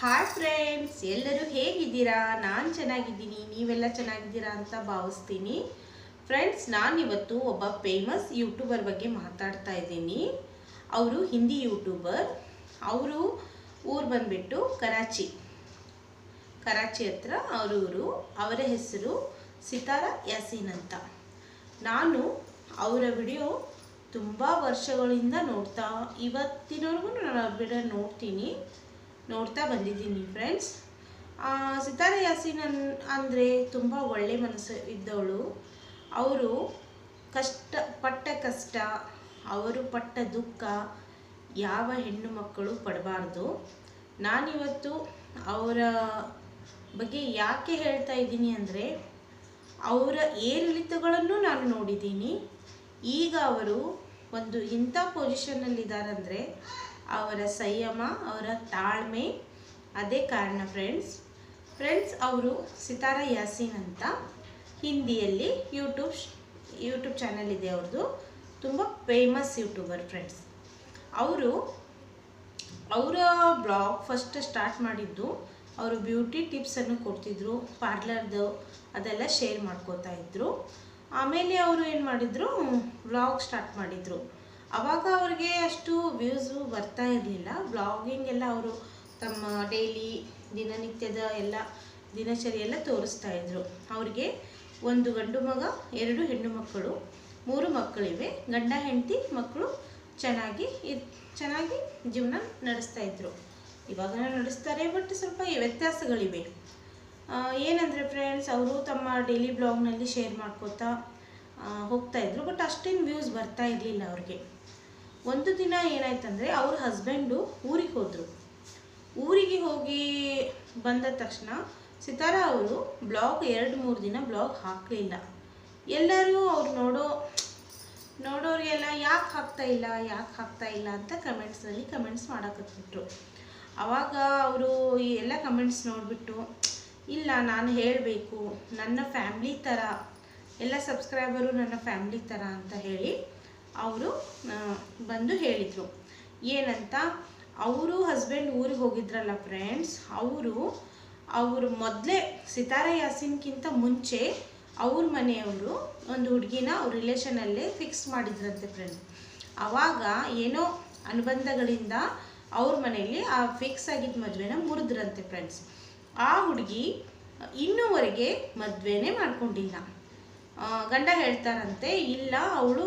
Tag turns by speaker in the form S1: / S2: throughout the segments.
S1: Hi friends ಎಲ್ಲರೂ ಹೇಗಿದ್ದೀರಾ? ನಾನು ಚೆನ್ನಾಗಿದ್ದೀನಿ, ನೀವೆಲ್ಲ ಚೆನ್ನಾಗಿದ್ದೀರಾ ಅಂತ ಭಾವಿಸ್ತೀನಿ. ಫ್ರೆಂಡ್ಸ್ ನಾನಿವತ್ತು ಒಬ್ಬ ಫೇಮಸ್ ಯೂಟ್ಯೂಬರ್ ಬಗ್ಗೆ ಮಾತಾಡ್ತಾ ಇದ್ದೀನಿ. ಅವರು ಹಿಂದಿ ಯೂಟ್ಯೂಬರ್ ಅವರು ಊರು ಬಂದ್ಬಿಟ್ಟು ಕರಾಚಿ. ಕರಾಚಿ ಹತ್ರ ಅವರೂರು ಅವರ ಹೆಸರು ಸಿತಾರ ಯಾಸೀನ್ ಅಂತ. ನಾನು ಅವರ ವಿಡಿಯೋ ತುಂಬ ವರ್ಷಗಳಿಂದ ನೋಡ್ತಾ, ಇವತ್ತಿನವರೆಗೂ ನಾನು ಅವ್ರ ವಿಡಿಯೋ ನೋಡ್ತೀನಿ. ನೋಡ್ತಾ ಬಂದಿದ್ದೀನಿ ಫ್ರೆಂಡ್ಸ್ ಸಿತಾರ ಯಾಸೀನ್ ಅಂದರೆ ತುಂಬ ಒಳ್ಳೆ ಮನಸ್ಸು ಇದ್ದವಳು. ಅವರು ಕಷ್ಟ, ಪಟ್ಟ ಕಷ್ಟ, ಅವರು ಪಟ್ಟ ದುಃಖ ಯಾವ ಹೆಣ್ಣು ಮಕ್ಕಳು ಪಡಬಾರ್ದು. ನಾನಿವತ್ತು ಅವರ ಬಗ್ಗೆ ಯಾಕೆ ಹೇಳ್ತಾ ಇದ್ದೀನಿ ಅಂದರೆ, ಅವರ ಏರಿಳಿತಗಳನ್ನು ನಾನು ನೋಡಿದ್ದೀನಿ. ಈಗ ಅವರು ಒಂದು ಇಂಥ ಪೊಸಿಷನ್ನಲ್ಲಿದ್ದಾರಂದರೆ ಅವರ ಸಂಯಮ, ಅವರ ತಾಳ್ಮೆ. ಅದೇ ಕಾರಣ ಫ್ರೆಂಡ್ಸ್ ಫ್ರೆಂಡ್ಸ್ ಅವರು ಸಿತಾರ ಯಾಸೀನ್ ಅಂತ ಹಿಂದಿಯಲ್ಲಿ ಯೂಟ್ಯೂಬ್ ಯೂಟ್ಯೂಬ್ ಚಾನಲ್ ಇದೆ ಅವ್ರದ್ದು ತುಂಬ ಫೇಮಸ್ ಯೂಟ್ಯೂಬರ್ ಫ್ರೆಂಡ್ಸ್ ಅವರು, ಅವರ ಬ್ಲಾಗ್ ಫಸ್ಟ್ ಸ್ಟಾರ್ಟ್ ಮಾಡಿದ್ದು ಅವರು ಬ್ಯೂಟಿ ಟಿಪ್ಸನ್ನು ಕೊಡ್ತಿದ್ರು ಪಾರ್ಲರ್ದು ಅದೆಲ್ಲ ಶೇರ್ ಮಾಡ್ಕೋತಾ ಇದ್ರು. ಆಮೇಲೆ ಅವರು ಏನು ಮಾಡಿದರು ವ್ಲಾಗ್ ಸ್ಟಾರ್ಟ್ ಮಾಡಿದರು. ಆವಾಗ ಅವ್ರಿಗೆ ಅಷ್ಟು ವ್ಯೂಸು ಬರ್ತಾ ಇರಲಿಲ್ಲ. ಬ್ಲಾಗಿಂಗ್ ಎಲ್ಲ ಅವರು ತಮ್ಮ ಡೈಲಿ ದಿನನಿತ್ಯದ ಎಲ್ಲ ದಿನಚರಿಯೆಲ್ಲ ತೋರಿಸ್ತಾ ಇದ್ರು. ಅವ್ರಿಗೆ ಒಂದು ಗಂಡು ಮಗ, ಎರಡು ಹೆಣ್ಣು ಮಕ್ಕಳು, ಮೂರು ಮಕ್ಕಳಿವೆ. ಗಂಡ, ಹೆಂಡತಿ, ಮಕ್ಕಳು ಚೆನ್ನಾಗಿ ಚೆನ್ನಾಗಿ ಜೀವನ ನಡೆಸ್ತಾ ಇದ್ರು. ಇವಾಗ ನಡೆಸ್ತಾರೆ ಬಟ್ ಸ್ವಲ್ಪ ವ್ಯತ್ಯಾಸಗಳಿವೆ. ಏನಂದರೆ ಫ್ರೆಂಡ್ಸ್ ಅವರು ತಮ್ಮ ಡೈಲಿ ಬ್ಲಾಗ್ನಲ್ಲಿ ಶೇರ್ ಮಾಡ್ಕೋತಾ ಹೋಗ್ತಾ ಇದ್ರು. ಬಟ್ ಅಷ್ಟೇನು ವ್ಯೂಸ್ ಬರ್ತಾ ಇರಲಿಲ್ಲ ಅವ್ರಿಗೆ. ಒಂದು ದಿನ ಏನಾಯ್ತಂದರೆ ಅವ್ರ ಹಸ್ಬೆಂಡು ಊರಿಗೆ ಹೋದರು. ಊರಿಗೆ ಹೋಗಿ ಬಂದ ತಕ್ಷಣ ಸಿತಾರಾ ಅವರು ಬ್ಲಾಗ್ ಎರಡು ಮೂರು ದಿನ ಬ್ಲಾಗ್ ಹಾಕಲಿಲ್ಲ. ಎಲ್ಲರೂ ಅವ್ರು ನೋಡೋ, ನೋಡೋರಿಗೆಲ್ಲ ಯಾಕೆ ಹಾಕ್ತಾ ಇಲ್ಲ, ಯಾಕೆ ಹಾಕ್ತಾ ಇಲ್ಲ ಅಂತ ಕಮೆಂಟ್ಸಲ್ಲಿ ಕಮೆಂಟ್ಸ್ ಮಾಡಕತ್ಬಿಟ್ರು. ಆವಾಗ ಅವರು ಈ ಎಲ್ಲ ಕಮೆಂಟ್ಸ್ ನೋಡಿಬಿಟ್ಟು, ಇಲ್ಲ ನಾನು ಹೇಳಬೇಕು, ನನ್ನ ಫ್ಯಾಮ್ಲಿ ಥರ ಎಲ್ಲ ಸಬ್ಸ್ಕ್ರೈಬರು ನನ್ನ ಫ್ಯಾಮ್ಲಿ ಥರ ಅಂತ ಹೇಳಿ ಅವರು ಬಂದು ಹೇಳಿದರು. ಏನಂತ, ಅವರು ಹಸ್ಬೆಂಡ್ ಊರಿಗೆ ಹೋಗಿದ್ರಲ್ಲ ಫ್ರೆಂಡ್ಸ್ ಅವರು ಅವರು ಮೊದಲೇ ಸಿತಾರಾ ಯಾಸಿನ್ಗಿಂತ ಮುಂಚೆ ಅವ್ರ ಮನೆಯವರು ಒಂದು ಹುಡುಗಿನ ಅವ್ರ ರಿಲೇಷನಲ್ಲೇ ಫಿಕ್ಸ್ ಮಾಡಿದ್ರಂತೆ ಫ್ರೆಂಡ್ ಆವಾಗ ಏನೋ ಅನುಬಂಧಗಳಿಂದ ಅವ್ರ ಮನೆಯಲ್ಲಿ ಆ ಫಿಕ್ಸ್ ಆಗಿದ್ದ ಮದುವೆನ ಮುರಿದ್ರಂತೆ ಫ್ರೆಂಡ್ಸ್ ಆ ಹುಡುಗಿ ಇನ್ನೂವರೆಗೆ ಮದುವೆನೇ ಮಾಡ್ಕೊಂಡಿಲ್ಲ. ಗಂಡ ಹೇಳ್ತಾರಂತೆ, ಇಲ್ಲ, ಅವಳು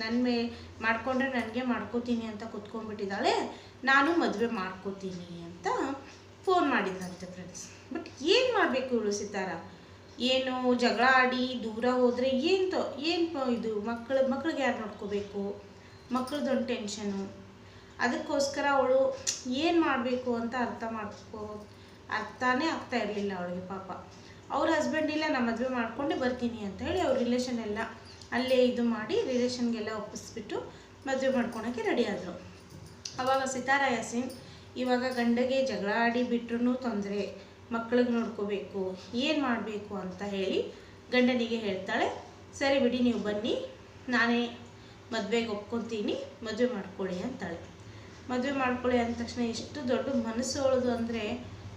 S1: ನನ್ನ ಮೇ, ಮಾಡಿಕೊಂಡ್ರೆ ನನಗೆ ಮಾಡ್ಕೋತೀನಿ ಅಂತ ಕುತ್ಕೊಂಡ್ಬಿಟ್ಟಿದ್ದಾಳೆ, ನಾನು ಮದುವೆ ಮಾಡ್ಕೋತೀನಿ ಅಂತ ಫೋನ್ ಮಾಡಿದ್ರಂತೆ ಫ್ರೆಂಡ್ಸ್ ಬಟ್ ಏನು ಮಾಡಬೇಕು ಇವಳು ಸಿತಾರ? ಏನು ಜಗಳ ಆಡಿ ದೂರ ಹೋದರೆ ಏನು ತೊ, ಏನು ಇದು ಮಕ್ಕಳು ಮಕ್ಳಿಗೆ ಯಾರು ನೋಡ್ಕೋಬೇಕು? ಮಕ್ಕಳದೊಂದು ಟೆನ್ಷನು ಅದಕ್ಕೋಸ್ಕರ ಅವಳು ಏನು ಮಾಡಬೇಕು ಅಂತ ಅರ್ಥ ಮಾಡ್ಕೋ, ಅರ್ಥನೇ ಆಗ್ತಾ ಇರಲಿಲ್ಲ ಅವಳಿಗೆ ಪಾಪ. ಅವ್ರ ಹಸ್ಬೆಂಡ್ ಇಲ್ಲ ನಾನು ಮದುವೆ ಮಾಡ್ಕೊಂಡು ಬರ್ತೀನಿ ಅಂತ ಹೇಳಿ ಅವ್ರ ರಿಲೇಷನ್ ಎಲ್ಲ ಅಲ್ಲೇ ಇದು ಮಾಡಿ ರಿಲೇಷನ್ಗೆಲ್ಲ ಒಪ್ಪಿಸ್ಬಿಟ್ಟು ಮದುವೆ ಮಾಡ್ಕೊಳಕ್ಕೆ ರೆಡಿ ಅವಾಗ ಸಿತಾರಾ ಯಾಸಿನ್, ಇವಾಗ ಗಂಡಗೆ ಜಗಳ ಆಡಿ ಬಿಟ್ರೂ ತೊಂದರೆ ಮಕ್ಕಳಿಗೆ ನೋಡ್ಕೋಬೇಕು, ಏನು ಮಾಡಬೇಕು ಅಂತ ಹೇಳಿ ಗಂಡನಿಗೆ ಹೇಳ್ತಾಳೆ, ಸರಿ ಬಿಡಿ, ನೀವು ಬನ್ನಿ, ನಾನೇ ಮದುವೆಗೆ ಒಪ್ಕೊತೀನಿ, ಮದುವೆ ಮಾಡ್ಕೊಳ್ಳಿ ಅಂತಾಳೆ. ಮದುವೆ ಮಾಡ್ಕೊಳ್ಳಿ ಅಂದ ತಕ್ಷಣ ಎಷ್ಟು ದೊಡ್ಡ ಮನಸ್ಸು ಅವಳದು ಅಂದರೆ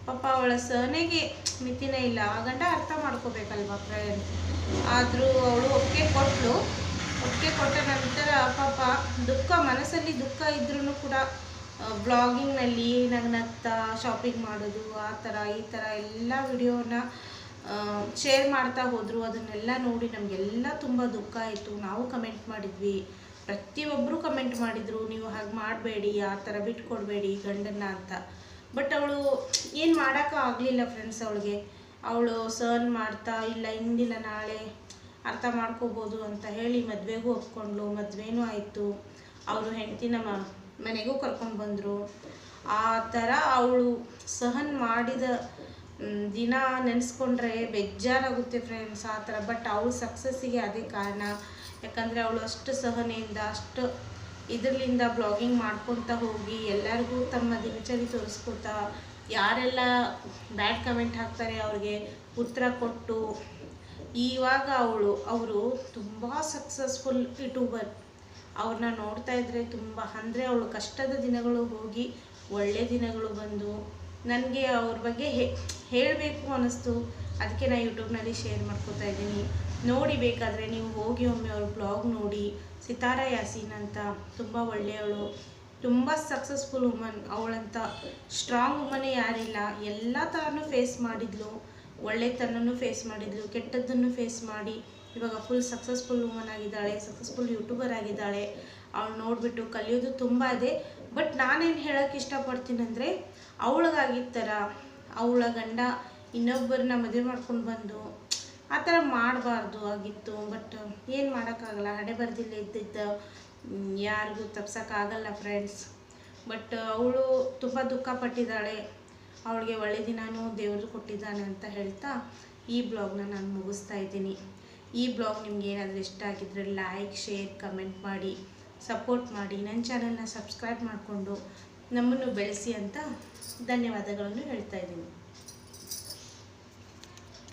S1: ಪಾಪ ಅವಳ ಸಹನೆಗೆ ಮಿತಿನೇ ಇಲ್ಲ. ಆ ಗಂಡ ಅರ್ಥ ಮಾಡ್ಕೋಬೇಕಲ್ವಾ ಪ್ರಯನ್ ಆದರೂ ಅವಳು ಒಪ್ಪಿಗೆ ಕೊಟ್ಟಳು ಒಪ್ಪಿಗೆ ಕೊಟ್ಟ ನಂತರ ಪಾಪ ದುಃಖ, ಮನಸ್ಸಲ್ಲಿ ದುಃಖ ಇದ್ರೂ ಕೂಡ ಬ್ಲಾಗಿಂಗ್ನಲ್ಲಿ ನಗ್ನಗ್ತಾ ಶಾಪಿಂಗ್ ಮಾಡೋದು, ಆ ಥರ ಈ ಥರ ಎಲ್ಲ ವಿಡಿಯೋನ ಶೇರ್ ಮಾಡ್ತಾ ಹೋದರು. ಅದನ್ನೆಲ್ಲ ನೋಡಿ ನಮಗೆಲ್ಲ ತುಂಬ ದುಃಖ ಆಯಿತು. ನಾವು ಕಮೆಂಟ್ ಮಾಡಿದ್ವಿ. ಪ್ರತಿಯೊಬ್ಬರು ಕಮೆಂಟ್ ಮಾಡಿದರು. ನೀವು ಹಾಗೆ ಮಾಡಬೇಡಿ, ಆ ಥರ ಬಿಟ್ಕೊಡ್ಬೇಡಿ ಗಂಡನ್ನ ಅಂತ. ಬಟ್ ಅವಳು ಏನು ಮಾಡೋಕ್ಕೂ ಆಗಲಿಲ್ಲ ಫ್ರೆಂಡ್ಸ್ ಅವಳಿಗೆ. ಅವಳು ಸರ್ನ್ ಮಾಡ್ತಾ ಇಲ್ಲ ಇಂದಿಲ್ಲ ನಾಳೆ ಅರ್ಥ ಮಾಡ್ಕೋಬೋದು ಅಂತ ಹೇಳಿ ಮದುವೆಗೂ ಒಪ್ಕೊಂಡ್ಳು, ಮದುವೆನೂ ಆಯಿತು. ಅವರು ಹೆಂಡತಿನ ಮನೆಗೂ ಕರ್ಕೊಂಡು ಬಂದರು. ಆ ಥರ ಅವಳು ಸಹನ್ ಮಾಡಿದ ದಿನ ನೆನೆಸ್ಕೊಂಡ್ರೆ ಬೇಜಾರಾಗುತ್ತೆ ಫ್ರೆಂಡ್ಸ್ ಆ ಥರ. ಬಟ್ ಅವಳು ಸಕ್ಸಸ್ಸಿಗೆ ಅದೇ ಕಾರಣ. ಯಾಕಂದರೆ ಅವಳು ಅಷ್ಟು ಸಹನೆಯಿಂದ, ಅಷ್ಟು ಇದರಿಂದ ಬ್ಲಾಗಿಂಗ್ ಮಾಡ್ಕೊತ ಹೋಗಿ, ಎಲ್ಲರಿಗೂ ತಮ್ಮ ದಿನಚರಿ ತೋರಿಸ್ಕೊತಾ ಯಾರೆಲ್ಲ ಬ್ಯಾಡ್ ಕಮೆಂಟ್ ಹಾಕ್ತಾರೆ ಅವ್ರಿಗೆ ಉತ್ತರ ಕೊಟ್ಟು, ಇವಾಗ ಅವಳು, ಅವರು ತುಂಬ ಸಕ್ಸಸ್ಫುಲ್ ಯೂಟ್ಯೂಬರ್ ಅವ್ರನ್ನ ನೋಡ್ತಾ ಇದ್ರೆ ತುಂಬ, ಅಂದರೆ ಅವಳು ಕಷ್ಟದ ದಿನಗಳು ಹೋಗಿ, ಒಳ್ಳೆ ದಿನಗಳು ಬಂದು, ನನಗೆ ಅವ್ರ ಬಗ್ಗೆ ಹೇಳಬೇಕು ಅನ್ನಿಸ್ತು. ಅದಕ್ಕೆ ನಾನು ಯೂಟ್ಯೂಬ್ನಲ್ಲಿ ಶೇರ್ ಮಾಡ್ಕೋತಾ ಇದ್ದೀನಿ. ನೋಡಿ ಬೇಕಾದರೆ ನೀವು ಹೋಗಿ ಒಮ್ಮೆ ಅವ್ರ ಬ್ಲಾಗ್ ನೋಡಿ. ಸಿತಾರ ಯಾಸೀನ್ ಅಂತ ತುಂಬ ಒಳ್ಳೆಯವಳು. ತುಂಬ ಸಕ್ಸಸ್ಫುಲ್ ವುಮನ್ ಅವಳಂತ. ಸ್ಟ್ರಾಂಗ್ ವುಮನೇ ಯಾರಿಲ್ಲ. ಎಲ್ಲ ಥರನೂ ಫೇಸ್ ಮಾಡಿದ್ಲು. ಒಳ್ಳೆತನನೂ ಫೇಸ್ ಮಾಡಿದ್ಲು. ಕೆಟ್ಟದ್ದನ್ನು ಫೇಸ್ ಮಾಡಿ. ಇವಾಗ ಫುಲ್ ಸಕ್ಸಸ್ಫುಲ್ ವುಮನ್ ಆಗಿದ್ದಾಳೆ. ಸಕ್ಸಸ್ಫುಲ್ ಯೂಟ್ಯೂಬರ್ ಆಗಿದ್ದಾಳೆ. ಅವಳು ನೋಡಿಬಿಟ್ಟು ಕಲಿಯೋದು ತುಂಬ ಇದೆ. ಬಟ್ ನಾನೇನು ಹೇಳೋಕ್ಕೆ ಇಷ್ಟಪಡ್ತೀನಂದರೆ ಅವಳಿಗಾಗಿದ್ದ ಥರ, ಅವಳ ಗಂಡ ಇನ್ನೊಬ್ಬರನ್ನ ಮದುವೆ ಮಾಡ್ಕೊಂಡು ಬಂದು ಆ ಥರ ಮಾಡಬಾರ್ದು ಆಗಿತ್ತು ಬಟ್ ಏನು ಮಾಡೋಕ್ಕಾಗಲ್ಲ. ಹಡೆ ಬರ್ದಿಲ್ಲ ಇದ್ದಿದ್ದ ಯಾರಿಗೂ ತಪ್ಸೋಕ್ಕಾಗಲ್ಲ ಫ್ರೆಂಡ್ಸ್ ಬಟ್ ಅವಳು ತುಂಬ ದುಃಖ ಪಟ್ಟಿದ್ದಾಳೆ. ಅವಳಿಗೆ ಒಳ್ಳೆ ದಿನವೂ ದೇವರು ಕೊಟ್ಟಿದ್ದಾನೆ ಅಂತ ಹೇಳ್ತಾ ಈ ಬ್ಲಾಗ್ನ ನಾನು ಮುಗಿಸ್ತಾ ಇದ್ದೀನಿ. ಈ ಬ್ಲಾಗ್ ನಿಮ್ಗೆ ಏನಾದರೂ ಇಷ್ಟ ಆಗಿದ್ರೆ ಲೈಕ್ ಶೇರ್ ಕಮೆಂಟ್ ಮಾಡಿ ಸಪೋರ್ಟ್ ಮಾಡಿ ನನ್ನ ಚಾನಲ್ನ ಸಬ್ಸ್ಕ್ರೈಬ್ ಮಾಡಿಕೊಂಡು ನಮ್ಮನ್ನು ಬೆಳೆಸಿ ಅಂತ ಧನ್ಯವಾದಗಳನ್ನು ಹೇಳ್ತಾ ಇದ್ದೀನಿ.